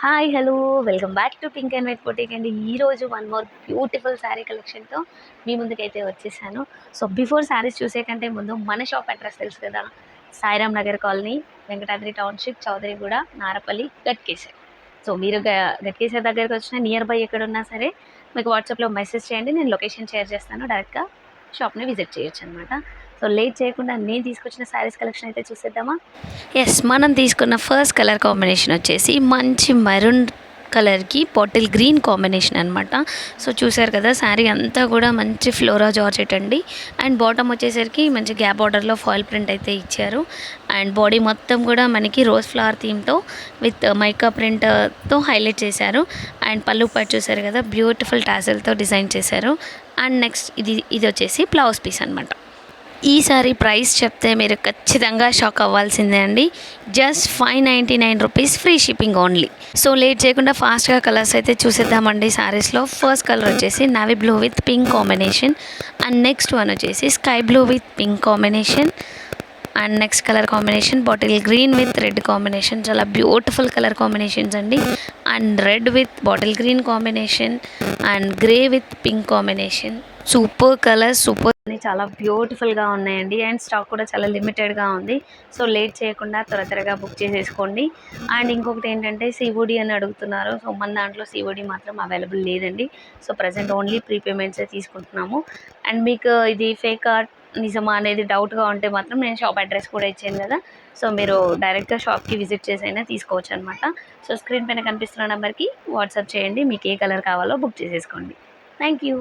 Hi hello welcome back to pink and white boutique అండి. ఈరోజు one more beautiful sari కలెక్షన్తో మీ ముందుకైతే వచ్చేసాను. సో బిఫోర్ శారీస్ చూసే కంటే ముందు మన షాప్ అడ్రస్ తెలుసు కదా? Sairam Nagar colony Venkatadri township Chowdariguda Narapalli Ghatkesar. So మీరు గ- గట్కేసర్ దగ్గరికి వచ్చిన నియర్ బై ఎక్కడున్నా సరే మీకు వాట్సాప్లో మెసేజ్ చేయండి. నేను లొకేషన్ షేర్ చేస్తాను. డైరెక్ట్గా షాప్ని విజిట్ చేయొచ్చు అనమాట సో లేట్ చేయకుండా నేను తీసుకొచ్చిన శారీస్ కలెక్షన్ అయితే చూసేద్దామా? ఎస్ మనం తీసుకున్న ఫస్ట్ కలర్ కాంబినేషన్ వచ్చేసి మంచి మెరూన్ కలర్కి బాటిల్ గ్రీన్ కాంబినేషన్ అనమాట సో చూసారు కదా శారీ అంతా కూడా మంచి ఫ్లోరా జార్జెట్ అండి. అండ్ బాటమ్ వచ్చేసరికి మంచి గ్యాప్ బార్డర్లో ఫాయిల్ ప్రింట్ అయితే ఇచ్చారు. అండ్ బాడీ మొత్తం కూడా మనకి రోజ్ ఫ్లవర్ థీమ్తో విత్ మైకా ప్రింట్తో హైలైట్ చేశారు. అండ్ పళ్ళు పట్టు చూసారు కదా బ్యూటిఫుల్ టాజల్తో డిజైన్ చేశారు. అండ్ నెక్స్ట్ ఇది ఇది వచ్చేసి బ్లౌజ్ పీస్ అనమాట ఈసారి ప్రైస్ చెప్తే మీరు ఖచ్చితంగా షాక్ అవ్వాల్సిందే అండి. Just five ninety nine rupees free shipping only so late చేయకుండా ఫాస్ట్గా కలర్స్ అయితే చూసేద్దామండి శారీస్లో ఫస్ట్ కలర్ వచ్చేసి navy blue with pink combination and next one వచ్చేసి sky blue with pink combination and next colour combination bottle green with red combination చాలా beautiful colour combinations అండి. And red with bottle green combination and grey with pink combination super colour super చాలా బ్యూటిఫుల్గా ఉన్నాయండి. And stock కూడా చాలా లిమిటెడ్గా ఉంది. So late చేయకుండా త్వర త్వరగా బుక్ చేసేసుకోండి. అండ్ ఇంకొకటి ఏంటంటే సిఓడి అని అడుగుతున్నారు. సో మన దాంట్లో సిఓడి మాత్రం అవైలబుల్ లేదండి. సో ప్రజెంట్ ఓన్లీ ప్రీపేమెంట్సే తీసుకుంటున్నాము. అండ్ మీకు ఇది ఫేక్ ఆర్ట్ నిజమా అనేది డౌట్గా ఉంటే మాత్రం నేను షాప్ అడ్రస్ కూడా ఇచ్చాను కదా. సో మీరు డైరెక్ట్గా షాప్కి విజిట్ చేసైనా తీసుకోవచ్చు అనమాట సో స్క్రీన్ పైన కనిపిస్తున్న నెంబర్కి వాట్సాప్ చేయండి. మీకు ఏ కలర్ కావాలో బుక్ చేసేసుకోండి. Thank you